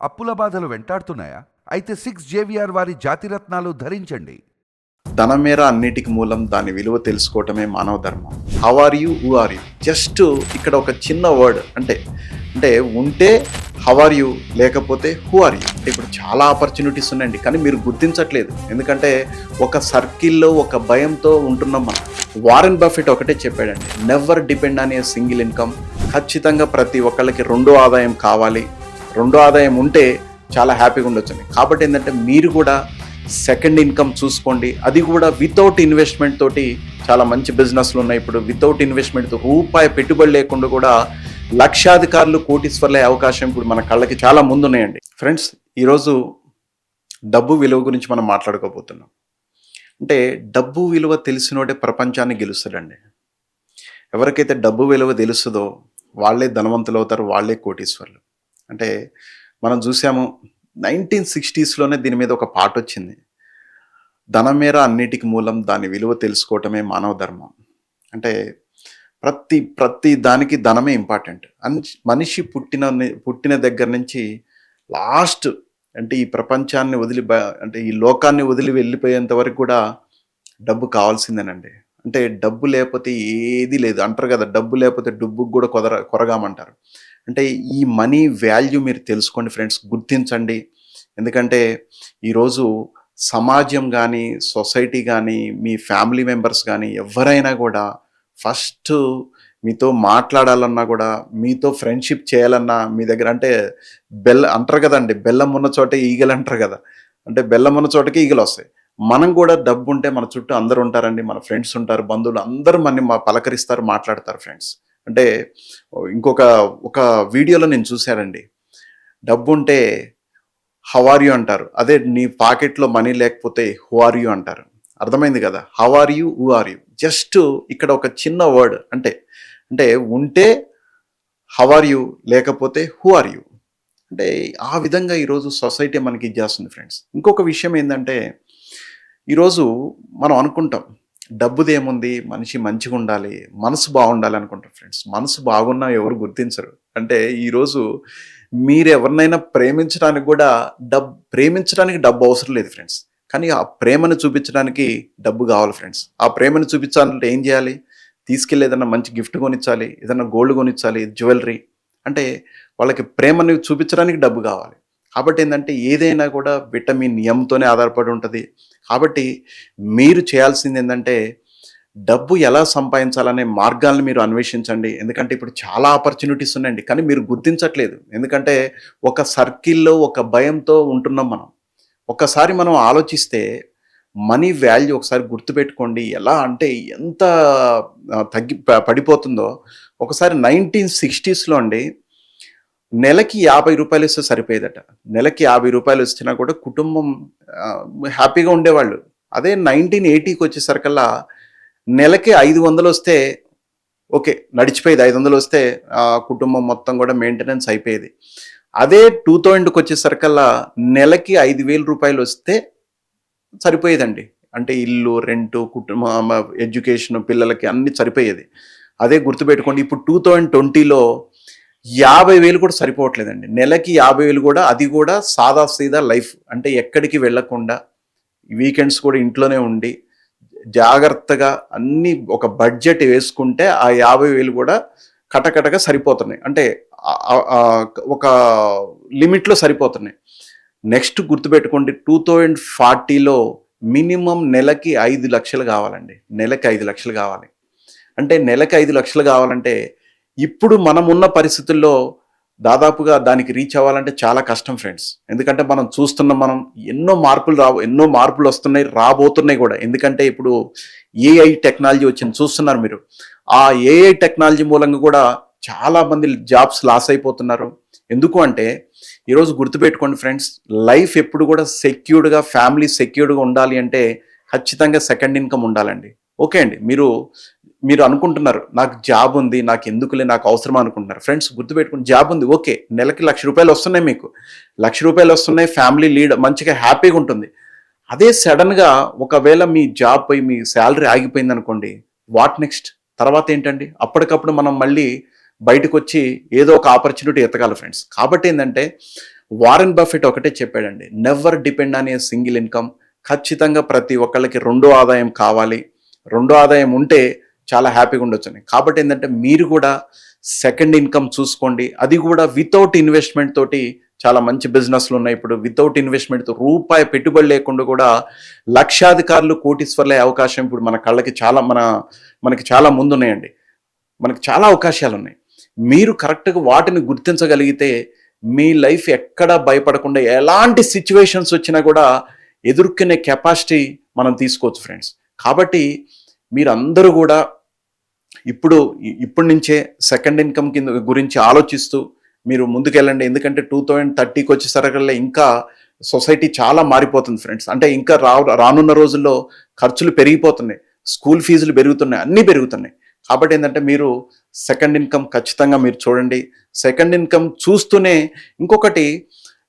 అప్పుల బాధలు వెంటాడుతున్నాయా? అయితే సిక్స్ జేవిఆర్ వారి జాతిరత్నాలు ధరించండి. ధనమేర అన్నిటికి మూలం దాని విలువ తెలుసుకోవటమే మానవ ధర్మం. How are you who are you just ఇక్కడ ఒక చిన్న వర్డ్ అంటే అంటే ఉంటే హౌ ఆర్ యూ లేకపోతే హూ ఆర్ యూ అంటే ఇప్పుడు చాలా ఆపర్చునిటీస్ ఉన్నాయండి కానీ మీరు గుర్తించట్లేదు. ఎందుకంటే ఒక సర్కిల్లో ఒక భయంతో ఉంటున్నాం మనం వారెన్ బఫెట్ ఒకటే చెప్పాడండి నెవర్ డిపెండ్ అనే సింగిల్ ఇన్కమ్ ఖచ్చితంగా ప్రతి ఒక్కళ్ళకి రెండో ఆదాయం కావాలి. రెండో ఆదాయం ఉంటే చాలా హ్యాపీగా ఉండొచ్చండి. కాబట్టి ఏంటంటే మీరు కూడా సెకండ్ ఇన్కమ్ చూసుకోండి. అది కూడా వితౌట్ ఇన్వెస్ట్మెంట్ తోటి చాలా మంచి బిజినెస్లు ఉన్నాయి. ఇప్పుడు వితౌట్ ఇన్వెస్ట్మెంట్ రూపాయి పెట్టుబడి లేకుండా కూడా లక్షాధికారులు కోటీశ్వర్లే అవకాశం ఇప్పుడు మన కళ్ళకి చాలా ముందున్నాయండి. ఫ్రెండ్స్ ఈరోజు డబ్బు విలువ గురించి మనం మాట్లాడుకోబోతున్నాం. అంటే డబ్బు విలువ తెలిసినోడే ప్రపంచాన్ని గెలుస్తాడండి. ఎవరికైతే డబ్బు విలువ తెలుస్తుందో వాళ్ళే ధనవంతులు అవుతారు వాళ్ళే కోటీశ్వర్లు. అంటే మనం చూసాము నైన్టీన్ సిక్స్టీస్లోనే దీని మీద ఒక పాట వచ్చింది. ధనమేర అన్నిటికి మూలం దాని విలువ తెలుసుకోవటమే మానవ ధర్మం. అంటే ప్రతి ప్రతి దానికి ధనమే ఇంపార్టెంట్ మనిషి పుట్టిన పుట్టిన దగ్గర నుంచి లాస్ట్ అంటే ఈ ప్రపంచాన్ని వదిలి బ- అంటే ఈ లోకాన్ని వదిలి వెళ్ళిపోయేంత వరకు కూడా డబ్బు కావాల్సిందేనండి. అంటే డబ్బు లేకపోతే ఏది లేదు. అంటారు కదా డబ్బు లేకపోతే డబ్బుకు కూడా కొదర కొరగామంటారు. అంటే ఈ మనీ వాల్యూ మీరు తెలుసుకోండి ఫ్రెండ్స్ గుర్తించండి. ఎందుకంటే ఈరోజు సమాజం కానీ సొసైటీ కానీ మీ ఫ్యామిలీ మెంబర్స్ కానీ ఎవరైనా కూడా ఫస్ట్ మీతో మాట్లాడాలన్నా కూడా మీతో ఫ్రెండ్షిప్ చేయాలన్నా మీ దగ్గర అంటే బెల్ల అంటారు కదండి బెల్లం ఉన్న చోటే ఈగలు అంటారు కదా. అంటే బెల్లం ఉన్న చోటకి ఈగలు వస్తాయి. మనం కూడా డబ్బు ఉంటే మన చుట్టూ అందరు ఉంటారండి మన ఫ్రెండ్స్ ఉంటారు బంధువులు అందరూ మన పలకరిస్తారు మాట్లాడతారు ఫ్రెండ్స్. అంటే ఇంకొక ఒక వీడియోలో నేను చూశానండి. డబ్బు ఉంటే హౌ యూ అంటారు. అదే నీ పాకెట్లో మనీ లేకపోతే హూ ఆర్ యూ అంటారు. అర్థమైంది కదా? How are you who are you. Just ఇక్కడ ఒక చిన్న వర్డ్ అంటే అంటే ఉంటే హవార్ యూ లేకపోతే హూ ఆర్ యూ. అంటే ఆ విధంగా ఈరోజు సొసైటీ మనకి ఇచ్చేస్తుంది ఫ్రెండ్స్. ఇంకొక విషయం ఏంటంటే ఈరోజు మనం అనుకుంటాం డబ్బుదేముంది? మనిషి మంచిగా ఉండాలి మనసు బాగుండాలి అనుకుంటారు ఫ్రెండ్స్. మనసు బాగున్నా ఎవరు గుర్తించరు. అంటే ఈరోజు మీరు ఎవరినైనా ప్రేమించడానికి కూడా డబ్ ప్రేమించడానికి డబ్బు అవసరం లేదు ఫ్రెండ్స్. కానీ ఆ ప్రేమను చూపించడానికి డబ్బు కావాలి ఫ్రెండ్స్. ఆ ప్రేమను చూపించాలంటే ఏం చేయాలి? తీసుకెళ్ళి ఏదైనా మంచి గిఫ్ట్ కొనిచ్చాలి ఏదైనా గోల్డ్ కొనిచ్చాలి జ్యువెలరీ. అంటే వాళ్ళకి ప్రేమని చూపించడానికి డబ్బు కావాలి. కాబట్టి ఏంటంటే ఏదైనా కూడా విటమిన్ ఎంతోనే ఆధారపడి ఉంటుంది. కాబట్టి మీరు చేయాల్సింది ఏంటంటే డబ్బు ఎలా సంపాదించాలనే మార్గాలను మీరు అన్వేషించండి. ఎందుకంటే ఇప్పుడు చాలా ఆపర్చునిటీస్ ఉన్నాయండి. కానీ మీరు గుర్తించట్లేదు. ఎందుకంటే ఒక సర్కిల్లో ఒక భయంతో ఉంటున్నాం మనం. ఒక్కసారి మనం ఆలోచిస్తే మనీ వాల్యూ ఒకసారి గుర్తుపెట్టుకోండి. ఎలా అంటే ఎంత తగ్గి పడిపోతుందో. ఒకసారి నైన్టీన్ సిక్స్టీస్లో అండి నెలకి యాభై రూపాయలు ఇస్తే సరిపోయేదట. నెలకి యాభై రూపాయలు వచ్చినా కూడా కుటుంబం హ్యాపీగా ఉండేవాళ్ళు. అదే నైన్టీన్ ఎయిటీకి వచ్చేసరికల్లా నెలకి ఐదు వందలు వస్తే ఓకే నడిచిపోయేది. ఐదు వందలు వస్తే కుటుంబం మొత్తం కూడా మెయింటెనెన్స్ అయిపోయేది. అదే టూ థౌజండ్కి వచ్చేసరికల్లా నెలకి ఐదు వేల రూపాయలు వస్తే సరిపోయేదండి. అంటే ఇల్లు రెంటు కుటుంబం ఎడ్యుకేషన్ పిల్లలకి అన్ని సరిపోయేది. అదే గుర్తుపెట్టుకోండి ఇప్పుడు టూ థౌజండ్ ట్వంటీలో యాభై వేలు కూడా సరిపోవట్లేదండి. నెలకి యాభై వేలు కూడా అది కూడా సాదా సీదా లైఫ్. అంటే ఎక్కడికి వెళ్ళకుండా వీకెండ్స్ కూడా ఇంట్లోనే ఉండి జాగ్రత్తగా అన్ని ఒక బడ్జెట్ వేసుకుంటే ఆ యాభై వేలు కూడా కటకటగా సరిపోతున్నాయి. అంటే ఒక లిమిట్లో సరిపోతున్నాయి. నెక్స్ట్ గుర్తుపెట్టుకోండి టూ థౌజండ్ ఫార్టీలో మినిమం నెలకి ఐదు లక్షలు కావాలండి. నెలకి ఐదు లక్షలు కావాలి. అంటే నెలకి ఐదు లక్షలు కావాలంటే ఇప్పుడు మనం ఉన్న పరిస్థితుల్లో దాదాపుగా దానికి రీచ్ అవ్వాలంటే చాలా కష్టం ఫ్రెండ్స్ ఎందుకంటే మనం చూస్తున్నాం మనం ఎన్నో మార్పులు రా ఎన్నో మార్పులు వస్తున్నాయి రాబోతున్నాయి కూడా. ఎందుకంటే ఇప్పుడు ఏఐ టెక్నాలజీ వచ్చింది. చూస్తున్నారు మీరు. ఆ ఏఐ టెక్నాలజీ మూలంగా కూడా చాలా మంది జాబ్స్ లాస్ అయిపోతున్నారు. ఎందుకు అంటే ఈరోజు గుర్తుపెట్టుకోండి ఫ్రెండ్స్ లైఫ్ ఎప్పుడు కూడా సెక్యూర్డ్గా ఫ్యామిలీ సెక్యూర్డ్గా ఉండాలి అంటే ఖచ్చితంగా సెకండ్ ఇన్కమ్ ఉండాలండి. ఓకే అండి. మీరు మీరు అనుకుంటున్నారు నాకు జాబ్ ఉంది నాకు ఎందుకులే నాకు అవసరం అనుకుంటున్నారు. ఫ్రెండ్స్ గుర్తుపెట్టుకుని జాబ్ ఉంది ఓకే నెలకి లక్ష రూపాయలు వస్తున్నాయి మీకు. లక్ష రూపాయలు వస్తున్నాయి ఫ్యామిలీ లీడ్ మంచిగా హ్యాపీగా ఉంటుంది. అదే సడన్గా ఒకవేళ మీ జాబ్ పోయి మీ శాలరీ ఆగిపోయింది అనుకోండి వాట్ నెక్స్ట్ తర్వాత ఏంటండి? అప్పటికప్పుడు మనం మళ్ళీ బయటకు వచ్చి ఏదో ఒక ఆపర్చునిటీ ఎత్తగాలి ఫ్రెండ్స్ కాబట్టి ఏంటంటే వారెన్ బఫెట్ ఒకటే చెప్పాడండి నెవర్ డిపెండ్ అనే సింగిల్ ఇన్కమ్ ఖచ్చితంగా ప్రతి ఒక్కళ్ళకి రెండో ఆదాయం కావాలి. రెండో ఆదాయం ఉంటే చాలా హ్యాపీగా ఉండొచ్చు కాబట్టి ఏంటంటే మీరు కూడా సెకండ్ ఇన్కమ్ చూసుకోండి. అది కూడా వితౌట్ ఇన్వెస్ట్మెంట్ తోటి చాలా మంచి బిజినెస్లు ఉన్నాయి. ఇప్పుడు వితౌట్ ఇన్వెస్ట్మెంట్ రూపాయి పెట్టుబడి లేకుండా కూడా లక్షాధికారులు కోటీశ్వర్లే అవకాశం ఇప్పుడు మన కళ్ళకి చాలా మన మనకి చాలా ముందున్నాయండి. మనకి చాలా అవకాశాలు ఉన్నాయి. మీరు కరెక్ట్గా వాటిని గుర్తించగలిగితే మీ లైఫ్ ఎక్కడ భయపడకుండా ఎలాంటి సిచ్యువేషన్స్ వచ్చినా కూడా ఎదుర్కొనే కెపాసిటీ మనం తీసుకోవచ్చు ఫ్రెండ్స్. కాబట్టి మీరందరూ కూడా ఇప్పుడు ఇప్పటి నుంచే సెకండ్ ఇన్కమ్ కింద గురించి ఆలోచిస్తూ మీరు ముందుకెళ్ళండి. ఎందుకంటే టూ థౌజండ్ థర్టీకి వచ్చేసరికల్లా ఇంకా సొసైటీ చాలా మారిపోతుంది ఫ్రెండ్స్. అంటే ఇంకా రా రానున్న రోజుల్లో ఖర్చులు పెరిగిపోతున్నాయి. స్కూల్ ఫీజులు పెరుగుతున్నాయి. అన్నీ పెరుగుతున్నాయి. కాబట్టి ఏంటంటే మీరు సెకండ్ ఇన్కమ్ ఖచ్చితంగా మీరు చూడండి. సెకండ్ ఇన్కమ్ చూస్తూనే ఇంకొకటి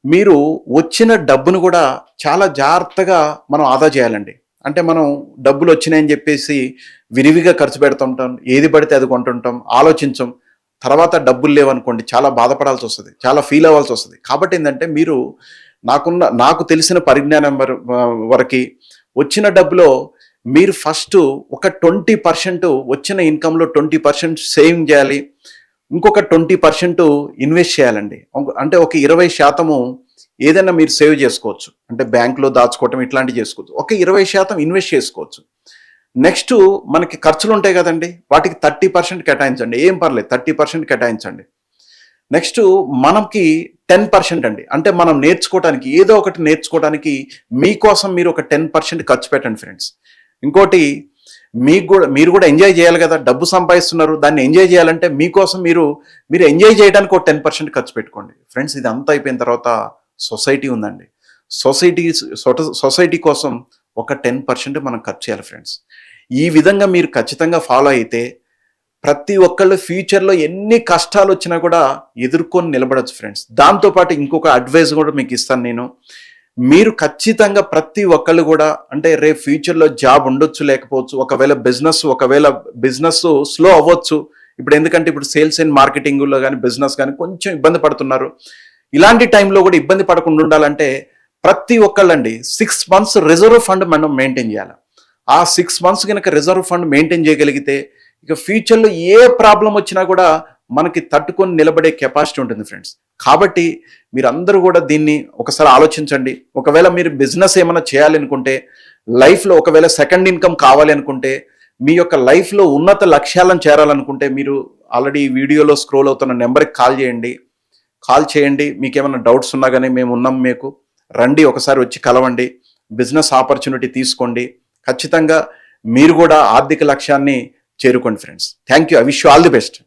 మీరు వచ్చిన డబ్బును కూడా చాలా జాగ్రత్తగా మనం ఆదా చేయాలండి. అంటే మనం డబ్బులు వచ్చినాయని చెప్పేసి విరివిగా ఖర్చు పెడుతుంటాం ఏది పడితే అది కొంటుంటాం ఆలోచించం. తర్వాత డబ్బులు లేవనుకోండి చాలా బాధపడాల్సి వస్తుంది చాలా ఫీల్ అవ్వాల్సి వస్తుంది. కాబట్టి ఏంటంటే మీరు నాకున్న నాకు తెలిసిన పరిజ్ఞానం వరకు వచ్చిన డబ్బులో మీరు ఫస్ట్ ఒక ట్వంటీ పర్సెంట్ వచ్చిన ఇన్కంలో ట్వంటీ పర్సెంట్ సేవింగ్ చేయాలి. ఇంకొక ట్వంటీ పర్సెంట్ ఇన్వెస్ట్ చేయాలండి. అంటే ఒక ఇరవై శాతము ఏదైనా మీరు సేవ్ చేసుకోవచ్చు. అంటే బ్యాంకులో దాచుకోవటం ఇట్లాంటివి చేసుకోవచ్చు. ఒక ఇరవై శాతం ఇన్వెస్ట్ చేసుకోవచ్చు. నెక్స్ట్ మనకి ఖర్చులు ఉంటాయి కదండి. వాటికి థర్టీ పర్సెంట్ కేటాయించండి. ఏం పర్లేదు. థర్టీ పర్సెంట్ కేటాయించండి. నెక్స్ట్ మనకి టెన్ పర్సెంట్ అండి. అంటే మనం నేర్చుకోవడానికి ఏదో ఒకటి నేర్చుకోవడానికి మీకోసం మీరు ఒక టెన్ పర్సెంట్ ఖర్చు పెట్టండి ఫ్రెండ్స్. ఇంకోటి మీకు కూడా మీరు కూడా ఎంజాయ్ చేయాలి కదా. డబ్బు సంపాదిస్తున్నారు. దాన్ని ఎంజాయ్ చేయాలంటే మీకోసం మీరు మీరు ఎంజాయ్ చేయడానికి ఒక టెన్ పర్సెంట్ ఖర్చు పెట్టుకోండి. ఫ్రెండ్స్ ఇది అంతా అయిపోయిన తర్వాత సొసైటీ ఉందండి. సొసైటీ సొసైటీ కోసం ఒక టెన్ పర్సెంట్ మనం ఖర్చు చేయాలి ఫ్రెండ్స్. ఈ విధంగా మీరు ఖచ్చితంగా ఫాలో అయితే ప్రతి ఒక్కళ్ళు ఫ్యూచర్లో ఎన్ని కష్టాలు వచ్చినా కూడా ఎదుర్కొని నిలబడచ్చు ఫ్రెండ్స్. దాంతోపాటు ఇంకొక అడ్వైస్ కూడా మీకు ఇస్తాను నేను. మీరు ఖచ్చితంగా ప్రతి ఒక్కళ్ళు కూడా అంటే రేపు ఫ్యూచర్లో జాబ్ ఉండొచ్చు లేకపోవచ్చు. ఒకవేళ బిజినెస్ ఒకవేళ బిజినెస్ స్లో అవ్వచ్చు. ఇప్పుడు ఎందుకంటే ఇప్పుడు సేల్స్ అండ్ మార్కెటింగ్లో కానీ బిజినెస్ కానీ కొంచెం ఇబ్బంది పడుతున్నారు. ఇలాంటి టైంలో కూడా ఇబ్బంది పడకుండా ఉండాలంటే ప్రతి ఒక్కళ్ళండి సిక్స్ మంత్స్ రిజర్వ్ ఫండ్ మనం మెయింటైన్ చేయాలి. ఆ సిక్స్ మంత్స్ కనుక రిజర్వ్ ఫండ్ మెయింటైన్ చేయగలిగితే ఇక ఫ్యూచర్లో ఏ ప్రాబ్లం వచ్చినా కూడా మనకి తట్టుకొని నిలబడే కెపాసిటీ ఉంటుంది ఫ్రెండ్స్ కాబట్టి మీరందరూ కూడా దీన్ని ఒకసారి ఆలోచించండి. ఒకవేళ మీరు బిజినెస్ ఏమైనా చేయాలనుకుంటే లైఫ్లో ఒకవేళ సెకండ్ ఇన్కమ్ కావాలి అనుకుంటే మీ యొక్క లైఫ్లో ఉన్నత లక్ష్యాలను చేరాలనుకుంటే మీరు ఆల్రెడీ వీడియోలో స్క్రోల్ అవుతున్న నెంబర్కి కాల్ చేయండి. కాల్ చేయండి. మీకు ఏమైనా డౌట్స్ ఉన్నా కానీ మేము ఉన్నాం మీకు. రండి ఒకసారి వచ్చి కలవండి. బిజినెస్ ఆపర్చునిటీ తీసుకోండి. ఖచ్చితంగా మీరు కూడా ఆర్థిక లక్ష్యాన్ని చేరుకోండి friends. Thank you I wish you all the best.